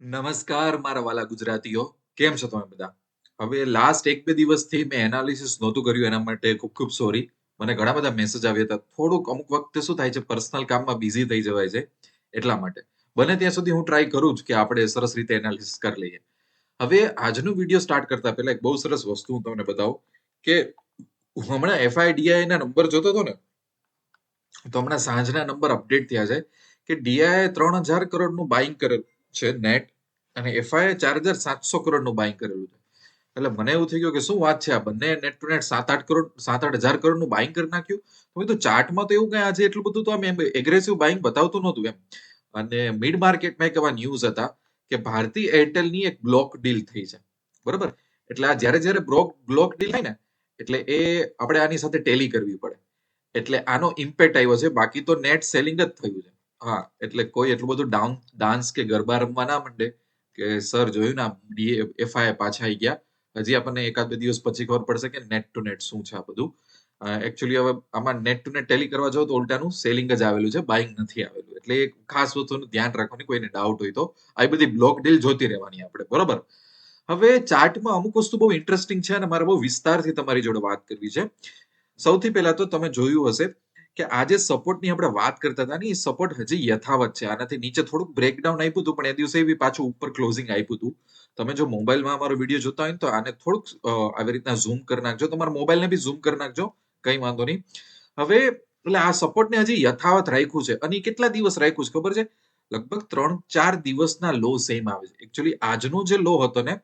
નમસ્કાર મારા વાલા ગુજરાતીઓ, કેમ છો તમે બધા? હવે લાસ્ટ એક બે દિવસથી મેં એનાલિસિસ નહોતું કર્યું એના માટે, ખૂબ ખૂબ સોરી મને ઘણા બધા મેસેજ આવ્યા હતા. થોડુંક અમુક વખતે શું થાય છે પર્સનલ કામમાં બિઝી થઈ જવાય છે, એટલા માટે. બને ત્યાં સુધી હું ટ્રાય કરું જ કે આપણે સરસ રીતે એનાલિસિસ કરી લઈએ. હવે આજનો વીડિયો સ્ટાર્ટ કરતા પહેલા એક બહુ સરસ વસ્તુ હું તમને બતાવું કે હમણાં એફઆઈડીઆઈ ના નંબર જોતો હતો ને, તો હમણાં સાંજના નંબર અપડેટ થયા છે કે ડીઆઈ ત્રણ હજાર કરોડનું બાઇંગ કરેલું. છે નેટ અને એફઆઈએ ચાર હજાર સાતસો કરોડનું બાઇંગ કરેલું છે. એટલે મને એવું થઈ ગયું કે શું વાત છે, આ બંને નેટ ટુ નેટ સાત આઠ કરોડ, સાત આઠ હજાર કરોડનું બાઇંગ કરી નાખ્યું? તો તો ચાર્ટમાં તો એવું કઈ આજે એટલું બધું તો આમ એગ્રેસિવ બાઇંગ બતાવતું નહોતું એમ. અને મિડ માર્કેટમાં એક એવા ન્યૂઝ હતા કે ભારતી એરટેલની એક બ્લોક ડીલ થઈ છે. બરોબર? એટલે આ જ્યારે જ્યારે બ્લોક બ્લોક ડીલ થાય ને, એટલે એ આપણે આની સાથે ટેલી કરવી પડે. એટલે આનો ઇમ્પેક્ટ આવ્યો છે. બાકી તો નેટ સેલિંગ જ થયું છે. હા, એટલે કોઈ એટલું બધું ડાઉન ડાન્સ કે ગરબા રમવા ના માંડે કે સર જોયું ને એફઆઈ પાછા આવી ગયા. હજી આપણને એકાદ બે દિવસ પછી ખબર પડશે કે નેટ ટુ નેટ શું છે આ બધું. એકચ્યુઅલી હવે આમાં નેટ ટુ નેટ ટેલી કરવા જાવ તો ઉલટાનું સેલિંગ જ આવેલું છે બાઇંગ નથી આવેલું. એટલે એક ખાસ વસ્તુનું ધ્યાન રાખવાની કોઈને ડાઉટ હોય તો આવી બધી બ્લોક ડીલ જોતી રહેવાની આપણે, બરોબર? હવે ચાર્ટમાં અમુક વસ્તુ બહુ ઇન્ટરેસ્ટિંગ છે અને મારે બહુ વિસ્તારથી તમારી જોડે વાત કરવી છે. સૌથી પહેલા તો તમે જોયું હશે કે આજે સપોર્ટની આપણે વાત કરતા હતા ને, એ સપોર્ટ હજી યથાવત છે. આનાથી નીચે થોડુંક બ્રેકડાઉન આપ્યું હતું, પણ એ દિવસે બી પાછું ઉપર ક્લોઝિંગ આપ્યું હતું. તમે જો મોબાઈલમાં અમારો વીડિયો જોતા હોય તો આને થોડુંક આવી રીતના ઝૂમ કરી નાખજો. તમારા મોબાઈલને બી ઝૂમ કરી નાખજો, કઈ વાંધો નહીં. હવે, એટલે આ સપોર્ટને હજી યથાવત રાખ્યું છે. અને કેટલા દિવસ રાખ્યું છે ખબર છે? લગભગ ત્રણ ચાર દિવસના લો સેમ આવે છે. એકચ્યુઅલી આજનો જે લો હતો ને,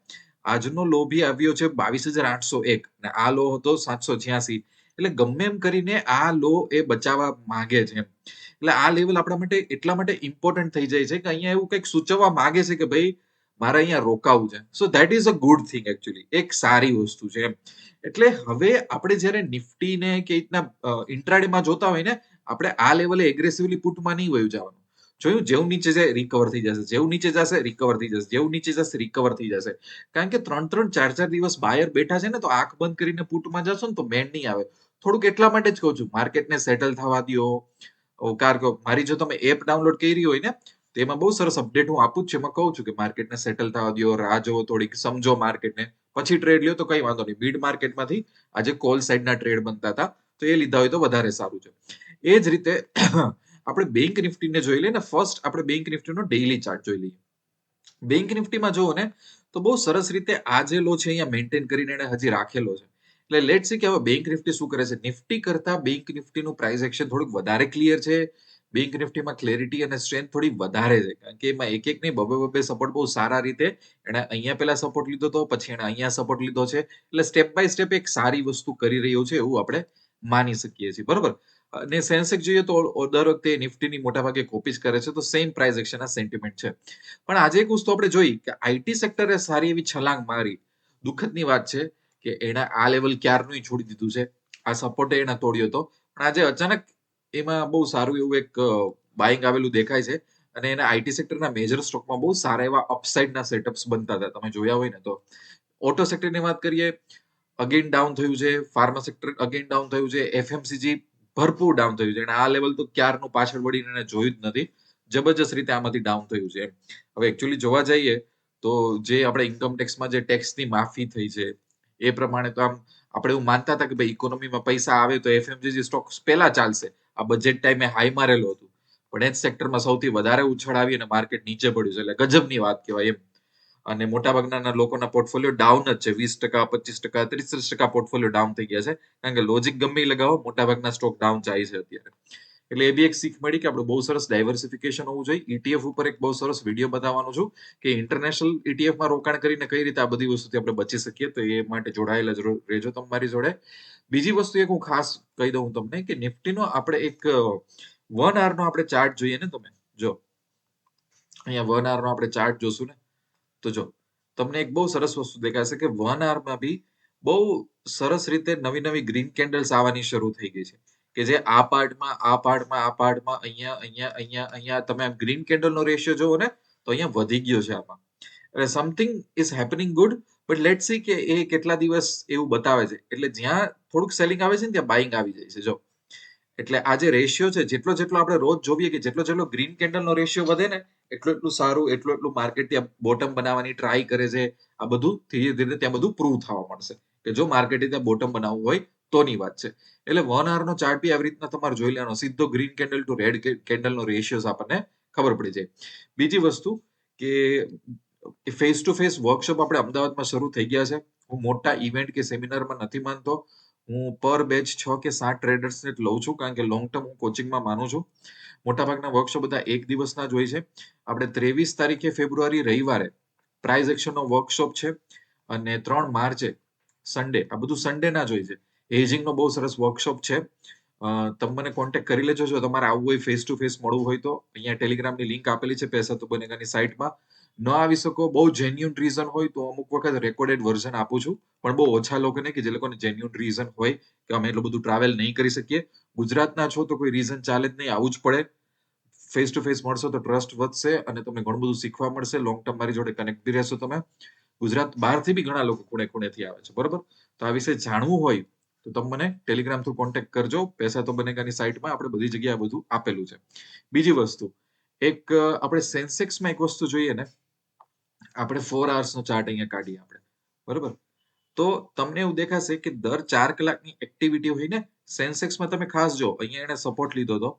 આજનો લો બી આવ્યો છે બાવીસ હજાર આઠસો એક. ને આ લો હતો સાતસો છ્યાસી. એટલે ગમે એમ કરીને આ લો એ બચાવવા માંગે છે. એટલે આ લેવલ આપણા માટે એટલા માટે ઇમ્પોર્ટન્ટ થઈ જાય છે કે અહીંયા એવું કંઈક સૂચવવા માંગે છે કે ભાઈ, મારે અહીંયા રોકાવું છે. So that is a good thing actually એક સારી વસ્તુ છે એટલે હવે આપણે જ્યારે નિફ્ટી ને કે રીતના ઇન્ટ્રાડેમાં જોતા હોય ને, આપણે આ લેવલે એગ્રેસિવલી પુટમાં નહીં વયું જવાનું. જોયું? જેવું નીચે જાય રિકવર થઈ જશે. જેવું નીચે જશે રિકવર થઈ જશે. જેવું નીચે જશે રિકવર થઈ જશે. કારણ કે ત્રણ ત્રણ ચાર ચાર દિવસ બાયર બેઠા છે ને, તો આંખ બંધ કરીને પુટમાં જશો ને, તો મેન નહીં આવે. થોડુંક એટલા માટે જ કહું છું. માર્કેટને સેટલ થવા દો કારણ કે મારી જો તમે એપ ડાઉનલોડ કરી હોય ને તેમાં બહુ સરસ અપડેટ હું આપું જ છું. એમાં કહું છું કે માર્કેટને સેટલ થવા દો રાહ જોવો થોડીક, સમજો માર્કેટને. પછી ટ્રેડ લ્યો તો કઈ વાંધો નહીં. મિડ માર્કેટમાંથી આજે કોલ સાઈડના ટ્રેડ બનતા હતા, તો એ લીધા હોય તો વધારે સારું છે. એ જ રીતે આપણે બેંક નિફ્ટીને જોઈ લઈએ ને ફર્સ્ટ આપણે બેંક નિફ્ટીનો ડેઇલી ચાર્ટ જોઈ લઈએ. બેંક નિફ્ટીમાં જુઓ ને, તો બહુ સરસ રીતે આ લો છે, અહીંયા મેન્ટેન કરીને એને હજી રાખેલો છે. એટલે લેટ સી કે હવે બેંક નિફ્ટી શું કરે છે? નિફ્ટી કરતા બેંક નિફ્ટીનું પ્રાઇસ એક્શન થોડુંક વધારે ક્લિયર છે. બેંક નિફ્ટીમાં ક્લેરિટી અને સ્ટ્રેન્થ થોડી વધારે છે. કારણ કે એમાં એક એક નહીં, બબે બબે સપોર્ટ બહુ સારા રીતે એણે અહીંયા પહેલા સપોર્ટ લીધો હતો પછી એણે અહીંયા સપોર્ટ લીધો છે. એટલે સ્ટેપ બાય સ્ટેપ એક સારી વસ્તુ કરી રહ્યો છે એવું આપણે માની શકીએ છીએ. બરોબર? અને સેન્સેક્સ જોઈએ તો દર વખતે નિફ્ટીની મોટા ભાગે કોપી જ કરે છે, તો સેમ પ્રાઇસ એક્શનના સેન્ટિમેન્ટ છે. પણ આજે એક વસ્તુ આપણે જોઈ કે આઈટી સેક્ટરે સારી એવી છલાંગ મારી. દુઃખદની વાત છે. કે એણે આ લેવલ ક્યારનું છોડી દીધું છે? આ સપોર્ટે એને તોડ્યો હતો. પણ આજે અચાનક એમાં બહુ સારું એવું એક બાઇંગ આવેલું દેખાય છે અને એના આઈટી સેક્ટરના મેજર સ્ટોકમાં બહુ સારા એવા અપસાઇડના સેટઅપ્સ બનતા હતા. તમે જોયા હોય ને તો. ઓટો સેક્ટરની વાત કરીએ અગેન ડાઉન થયું છે. ફાર્મા સેક્ટર અગેન ડાઉન થયું છે. એફએમસીજી ભરપૂર ડાઉન થયું છે. અને આ લેવલ તો ક્યારનું પાછળ વળીને એને જોયું જ નથી. જબરજસ્ત રીતે આમાંથી ડાઉન થયું છે. હવે એકચ્યુઅલી જોવા જઈએ તો જે આપણે ઇન્કમ ટેક્સમાં જે ટેક્સની માફી થઈ છે એ પ્રમાણે તો આમ આપણે એવું માનતા હતા કે ભાઈ ઇકોનોમીમાં પૈસા આવે તો એફએમજીજી સ્ટોક પહેલા ચાલશે. આ બજેટ ટાઈમે હાઈ મારેલો હતું. પણ એ જ સેક્ટરમાં સૌથી વધારે ઉછળ આવી અને માર્કેટ નીચે પડ્યું છે. એટલે ગજબની વાત કહેવાય એમ. અને મોટાભાગના લોકોના પોર્ટફોલિયો ડાઉન જ છે. વીસ ટકા, પચીસ ટકા, ત્રીસ ટકા પોર્ટફોલિયો ડાઉન થઈ ગયા છે. કારણ કે લોજિક ગમે લગાવો મોટાભાગના સ્ટોક ડાઉન જાય છે અત્યારે. એટલે એ બી એક શીખ મળી કે આપણે બહુ સરસ ડાયવર્સિફિકેશન હોવું જોઈએ. ઈટીએફ ઉપર એક બહુ સરસ વીડિયો બતાવવાનું છું કે ઇન્ટરનેશનલ ઈટીએફમાં રોકાણ કરીને કઈ રીતે આ બધી વસ્તુથી આપણે બચી શકીએ તો એ માટે જોડાયેલા જ રહેજો તમારી જોડે. બીજી વસ્તુ એક હું ખાસ કહી દઉં તમને કે નિફ્ટીનો આપણે એક વન આવરનો આપણે ચાર્ટ જોઈએ ને તમે? જો. અહીંયા વન આવરનો આપણે ચાર્ટ જોશું ને? તો જો, તમને એક બહુ સરસ વસ્તુ દેખાશે કે વન આવરમાં બી બહુ સરસ રીતે નવી નવી ગ્રીન કેન્ડલ્સ આવવાની શરૂ થઈ ગઈ છે. કે જે આ પાર્ટમાં આ પાર્ટમાં આ પાર્ટમાં, અહીંયા અહીંયા અહીંયા અહીંયા, તમે ગ્રીન કેન્ડલનો રેશિયો જોવો ને, તો અહીંયા વધી ગયો છે આમાં. એટલે something is happening good but let see કે એ કેટલા દિવસ એવું બતાવે છે. એટલે જ્યાં થોડુંક સેલિંગ આવે છે ને, ત્યાં બાઇંગ આવી જાય છે. જો. એટલે આ જે રેશિયો છે, જેટલો જેટલો આપણે રોજ જોઈએ કે જેટલો જેટલો ગ્રીન કેન્ડલનો રેશિયો વધે ને, એટલું એટલું સારું, એટલું એટલું માર્કેટ ત્યાં બોટમ બનાવવાની ટ્રાય કરે છે. આ બધું ધીરે ધીરે ત્યાં બધું પ્રૂવ થવા મળશે કે જો માર્કેટે ત્યાં બોટમ બનાવવું હોય તોની વાત છે. એટલે વન નો ચાર્ટ બી આવી રીતના તમારે જોઈ લેવાનો. સીધો ગ્રીન કેન્ડલ ટુ રેડ કેન્ડલનો રેશિયોઝ આપણને ખબર પડી જાય. બીજી વસ્તુ કે ફેસ ટુ ફેસ વર્કશોપ આપણે અમદાવાદમાં શરૂ થઈ ગયા છે. હું મોટા ઇવેન્ટ કે સેમિનારમાં નથી માનતો. હું પર બેચ છ કે સાત ટ્રેડર્સને જ લઉં છું, કારણ કે લોંગ ટર્મ હું કોચિંગમાં માનું છું. મોટાભાગના વર્કશોપ બધા એક દિવસના જ હોય છે. આપણે ત્રેવીસ તારીખે ફેબ્રુઆરી રવિવારે પ્રાઇઝ એક્શનનો વર્કશોપ છે અને ત્રણ માર્ચે સન્ડે આ બધું સન્ડેના જ હોય છે. એજિંગનો બહુ સરસ વર્કશોપ છે. તમે મને કોન્ટેક્ટ કરી લેજો. જો તમારે આવવું હોય ફેસ ટુ ફેસ મળવું હોય તો અહીંયા ટેલિગ્રામની લિંક આપેલી છે પૈસા તો બનેગાની સાઇટમાં ન આવી શકો, બહુ જેન્યુન રીઝન હોય તો અમુક વખત રેકોર્ડેડ વર્ઝન આપું છું. પણ બહુ ઓછા લોકોને કે જે લોકોને જેન્યુન રીઝન હોય કે અમે એટલું બધું ટ્રાવેલ નહીં કરી શકીએ. ગુજરાતના છો તો કોઈ રીઝન ચાલે જ નહીં, આવું જ પડે. ફેસ ટુ ફેસ મળશો તો ટ્રસ્ટ વધશે અને તમને ઘણું બધું શીખવા મળશે. લોંગ ટર્મ મારી જોડે કનેક્ટ બી રહેશો તમે. ગુજરાત બહારથી બી ઘણા લોકો ખૂણે ખૂણેથી આવે છે, બરોબર? તો આ વિશે જાણવું હોય તો તમે મને ટેલિગ્રામ થ્રુ કોન્ટેક્ટ કરજો. પૈસા તો બનેગાની સાઇટમાં આપણે બધી જગ્યાએ બધું આપેલું છે. બીજી વસ્તુ, એક આપણે સેન્સેક્સમાં એક વસ્તુ જોઈએ ને, આપણે ફોર આવર્સનો ચાર્ટ અહીંયા કાઢીએ આપણે. બરોબર? તો તમને એવું દેખાશે કે દર ચાર કલાકની એક્ટિવિટી હોય ને, સેન્સેક્સમાં તમે ખાસ જો, અહીંયા એને સપોર્ટ લીધો હતો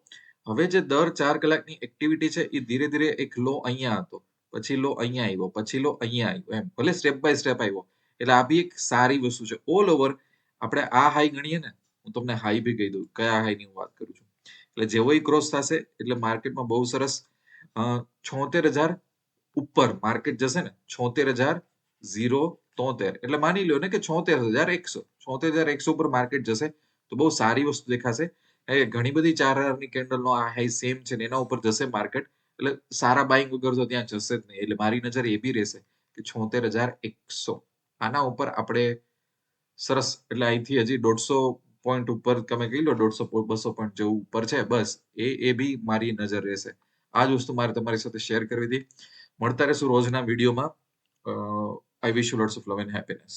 હવે જે દર ચાર કલાકની એક્ટિવિટી છે, એ ધીરે ધીરે એક લો અહીંયા હતો. પછી લો અહીંયા આવ્યો, પછી લો અહીંયા આવ્યો, એમ. ભલે સ્ટેપ બાય સ્ટેપ આવ્યો. એટલે આ બી એક સારી વસ્તુ છે. ઓલ ઓવર આપણે આ હાઈ ગણીએ ને, હું તમને હાઈ બી કહી દઉં, કયા હાઈ ની હું વાત કરું છું. એટલે જેવો ક્રોસ થશે, એટલે માર્કેટમાં બહુ સરસ છોતેર હજાર ઉપર માર્કેટ જશે ને, છોતેર હજાર ઝીરો તોતેર. એટલે માની લો ને કે છોતેર હજાર એકસો, છોતેર હજાર એકસો ઉપર માર્કેટ જશે, તો બહુ સારી વસ્તુ દેખાશે. ઘણી બધી ચાર હજારની કેન્ડલનો આ હાઈ સેમ છે ને, એના ઉપર જશે માર્કેટ. એટલે સારા બાઇંગ વગર તો ત્યાં જશે જ નહીં. એટલે મારી નજર એ બી રહેશે કે છોતેર હજાર એકસો. આના ઉપર આપણે સરસ. એટલે અહીંથી હજી દોઢસો પોઈન્ટ ઉપર તમે કહી લો, દોઢસો બસો પોઈન્ટ જેવું ઉપર છે, બસ. એ એ બી મારી નજર રહેશે. આ જ વસ્તુ મારે તમારી સાથે શેર કરવી હતી. મળતા રહેશું રોજના વિડીયોમાં. I wish you lots of love and happiness